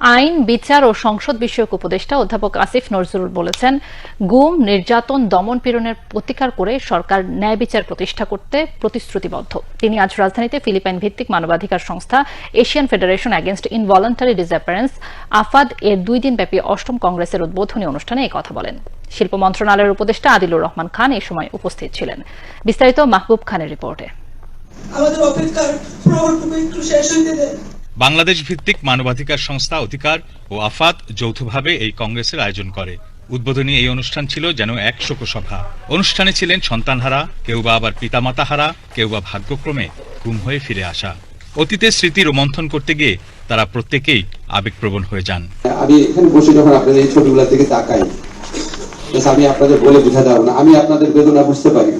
আইন, বিচার ও সংসদ বিষয়ক উপদেষ্টা অধ্যাপক আসিফ নজরুল বলেছেন, গুম, নির্যাতন, দমন পীড়নের প্রতিকার করে সরকার ন্যায় বিচার প্রতিষ্ঠা করতে প্রতিশ্রুতিবদ্ধ। তিনি আজ রাজধানীতে ফিলিপাইন ভিত্তিক মানবাধিকার সংস্থা Asian federation against involuntary disappearance AFAD এর দুই দিনব্যাপী অষ্টম কংগ্রেসের উদ্বোধনী অনুষ্ঠানে এই কথা বলেন। শিল্প মন্ত্রণালয়ের উপদেষ্টা আদিলুর রহমান খান এ সময় উপস্থিত ছিলেন। বিস্তারিত মাহবুব খানের রিপোর্টে। আমাদের অপেক্ষার একটু শেষ হইতে দেন বাংলাদেশ ভিত্তিক মানবাধিকার সংস্থা অধিকার ও আফাত যৌথভাবে এই কংগ্রেসের আয়োজন করে। উদ্বোধনী এই অনুষ্ঠান ছিল যেন এক শোকসভা। অনুষ্ঠানে ছিলেন সন্তানহারা, কেউ বা আবার পিতামাতাহারা, কেউ বা ভাগ্যক্রমে গুম হয়ে ফিরে আসা। অতীতের স্মৃতি রোমন্থন করতে গিয়ে তারা প্রত্যেকেই আবেগপ্রবণ হয়ে যান। আমি এখানে বসে যখন আপনাদের এই ছবিগুলোর দিকে তাকাই আমি আপনাদের বলে বোঝাতে পারব না। আমি আপনাদের বেদনা বুঝতে পারি।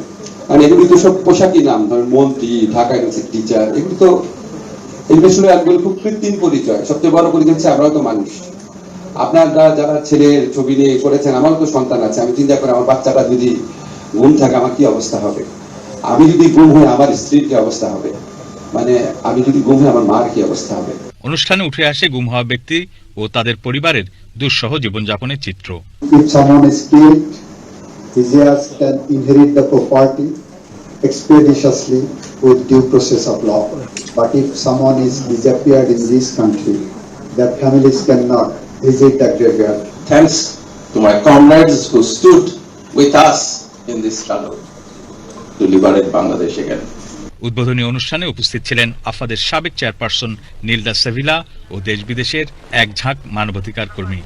কারণ এগুলি তো সব পোশাকি নাম। ধরেন মন্ত্রী, ঢাকা ইউনিভার্সিটি টিচার এগুলি তো এগুলো আসলে একগুলো খুব কৃত্রিম পরিচয়। সবচেয়ে বড় পরিচয় হচ্ছে আমরাও তো মানুষ। আপনারা যারা ছেলের ছবি নিয়ে করেছেন আমারও তো সন্তান আছে। আমি চিন্তা করি আমার বাচ্চাটা যদি ঘুম থাকে আমার কি অবস্থা হবে? আমি যদি গুম হই আমার স্ত্রীর কি অবস্থা হবে? মানে আমি যদি গুম হই আমার মার কি অবস্থা হবে? অনুষ্ঠানে উঠে আসে গুম হওয়া ব্যক্তি ও তাদের পরিবারের দুঃসহ জীবনযাপনের চিত্র। If someone is killed, his heirs can inherit the property. Expeditiously with due process of law. But if someone is disappeared in this country, their families cannot visit the graveyard. Thanks to my comrades who stood with us in this struggle to liberate Bangladesh again. উদ্বোধনী অনুষ্ঠানে উপস্থিত ছিলেন আফাদের সাবেক chairperson নীলদা Sevilla ও দেশ বিদেশের এক ঝাঁক মানবাধিকার কর্মী